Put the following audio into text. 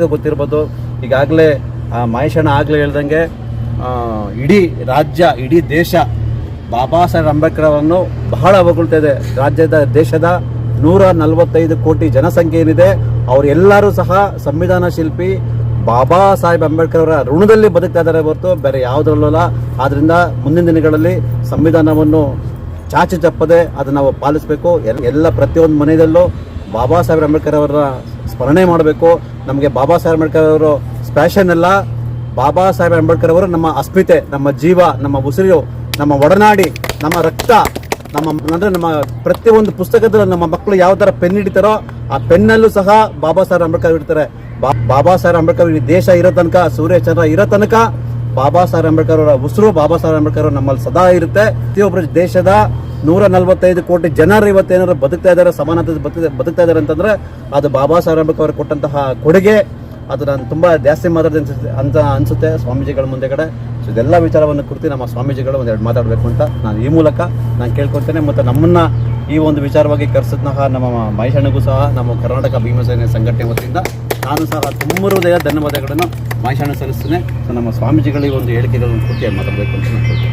ಗೊತ್ತಿರ್ಬೋದು. ಈಗಾಗಲೇ ಮಹೇಶಣ್ಣ ಆಗಲೇ ಹೇಳ್ದಂಗೆ ಇಡೀ ರಾಜ್ಯ, ಇಡೀ ದೇಶ ಬಾಬಾ ಸಾಹೇಬ್ ಅಂಬೇಡ್ಕರ್ ಅವರನ್ನು ಬಹಳ ಹೊಗಳ್ತಾ ಇದೆ. ರಾಜ್ಯದ, ದೇಶದ ನೂರ ನಲವತ್ತೈದು ಕೋಟಿ ಜನಸಂಖ್ಯೆ ಏನಿದೆ ಅವರೆಲ್ಲರೂ ಸಹ ಸಂವಿಧಾನ ಶಿಲ್ಪಿ, ಬಾಬಾ ಸಾಹೇಬ್ ಅಂಬೇಡ್ಕರ್ ಅವರ ಋಣದಲ್ಲಿ ಬದುಕ್ತಾ ಇದ್ದಾರೆ ಹೊರತು ಬೇರೆ ಯಾವುದರಲ್ಲೂ ಅಲ್ಲ. ಆದ್ರಿಂದ ಮುಂದಿನ ದಿನಗಳಲ್ಲಿ ಸಂವಿಧಾನವನ್ನು ಚಾಚು ತಪ್ಪದೆ ಅದನ್ನು ನಾವು ಪಾಲಿಸಬೇಕು. ಎಲ್ಲ ಪ್ರತಿಯೊಂದು ಮನೆಯಲ್ಲೂ ಬಾಬಾ ಸಾಹೇಬ್ ಅಂಬೇಡ್ಕರ್ ಅವರ ಸ್ಮರಣೆ ಮಾಡಬೇಕು. ನಮಗೆ ಬಾಬಾ ಸಾಹೇಬ್ ಅಂಬೇಡ್ಕರ್ ಅವರು ಸ್ಪ್ಯಾಷನ್ ಅಲ್ಲ. ಬಾಬಾ ಸಾಹೇಬ್ ಅಂಬೇಡ್ಕರ್ ಅವರು ನಮ್ಮ ಅಸ್ಮಿತೆ, ನಮ್ಮ ಜೀವ, ನಮ್ಮ ಉಸಿರು, ನಮ್ಮ ಒಡನಾಡಿ, ನಮ್ಮ ರಕ್ತ, ನಮ್ಮ ಅಂದ್ರೆ ನಮ್ಮ ಪ್ರತಿಯೊಂದು ಪುಸ್ತಕದಲ್ಲೂ ನಮ್ಮ ಮಕ್ಕಳು ಯಾವ ಥರ ಪೆನ್ ಹಿಡಿತಾರೋ ಆ ಪೆನ್ನಲ್ಲೂ ಸಹ ಬಾಬಾ ಸಾಹೇಬ್ ಅಂಬೇಡ್ಕರ್ ಇಡ್ತಾರೆ. ಬಾಬಾ ಸಾಹೇಬ್ ಅಂಬೇಡ್ಕರ್ ಈ ದೇಶ ಇರೋ ತನಕ, ಸೂರ್ಯ ಚಂದ್ರ ಇರೋ ತನಕ ಬಾಬಾ ಸಾಹೇಬ್ ಅಂಬೇಡ್ಕರ್ ಅವರ ಉಸಿರು, ಬಾಬಾ ಸಾಹೇಬ್ ಅಂಬೇಡ್ಕರ್ ನಮ್ಮಲ್ಲಿ ಸದಾ ಇರುತ್ತೆ. ಪ್ರತಿಯೊಬ್ಬರು ದೇಶದ ನೂರ ನಲವತ್ತೈದು ಕೋಟಿ ಜನರು ಇವತ್ತೇನಾದ್ರು ಬದುಕ್ತಾ ಇದ್ದಾರೆ ಸಮಾನತೆ ಬದುಕ್ತಾ ಬದುಕ್ತಾ ಇದ್ದಾರೆ ಅಂತಂದ್ರೆ ಅದು ಬಾಬಾ ಸಾಹೇಬ್ ಅವರು ಕೊಟ್ಟಂತಹ ಕೊಡುಗೆ. ಅದು ನಾನು ತುಂಬಾ ಜಾಸ್ತಿ ಮಾತಾಡಿದೆ ಅಂತ ಅನ್ಸುತ್ತೆ ಸ್ವಾಮೀಜಿಗಳ ಮುಂದೆ ಕಡೆ. ಸೊ ಇದೆಲ್ಲ ವಿಚಾರವನ್ನು ಕುರಿತು ನಮ್ಮ ಸ್ವಾಮೀಜಿಗಳು ಒಂದೆರಡು ಮಾತಾಡಬೇಕು ಅಂತ ನಾನು ಈ ಮೂಲಕ ನಾನು ಕೇಳ್ಕೊಳ್ತೇನೆ. ಮತ್ತು ನಮ್ಮನ್ನ ಈ ಒಂದು ವಿಚಾರವಾಗಿ ಕರೆಸಿದ್ನಹ ನಮ್ಮ ಮಹೇಶಣ್ಣಗೂ ಸಹ, ನಮ್ಮ ಕರ್ನಾಟಕ ಭೀಮಸೇನೆ ಸಂಘಟನೆ ವತಿಯಿಂದ ನಾನು ಸಹ ತುಂಬ ಹೃದಯ ಧನ್ಯವಾದಗಳನ್ನು ಮಹೇಶಣ್ಣ ಸಲ್ಲಿಸ್ತೇನೆ. ಸೊ ನಮ್ಮ ಸ್ವಾಮೀಜಿಗಳ ಈ ಒಂದು ಹೇಳಿಕೆಗಳನ್ನು ಕುರಿತು ಮಾತಾಡಬೇಕು ಅಂತ ನಾನು.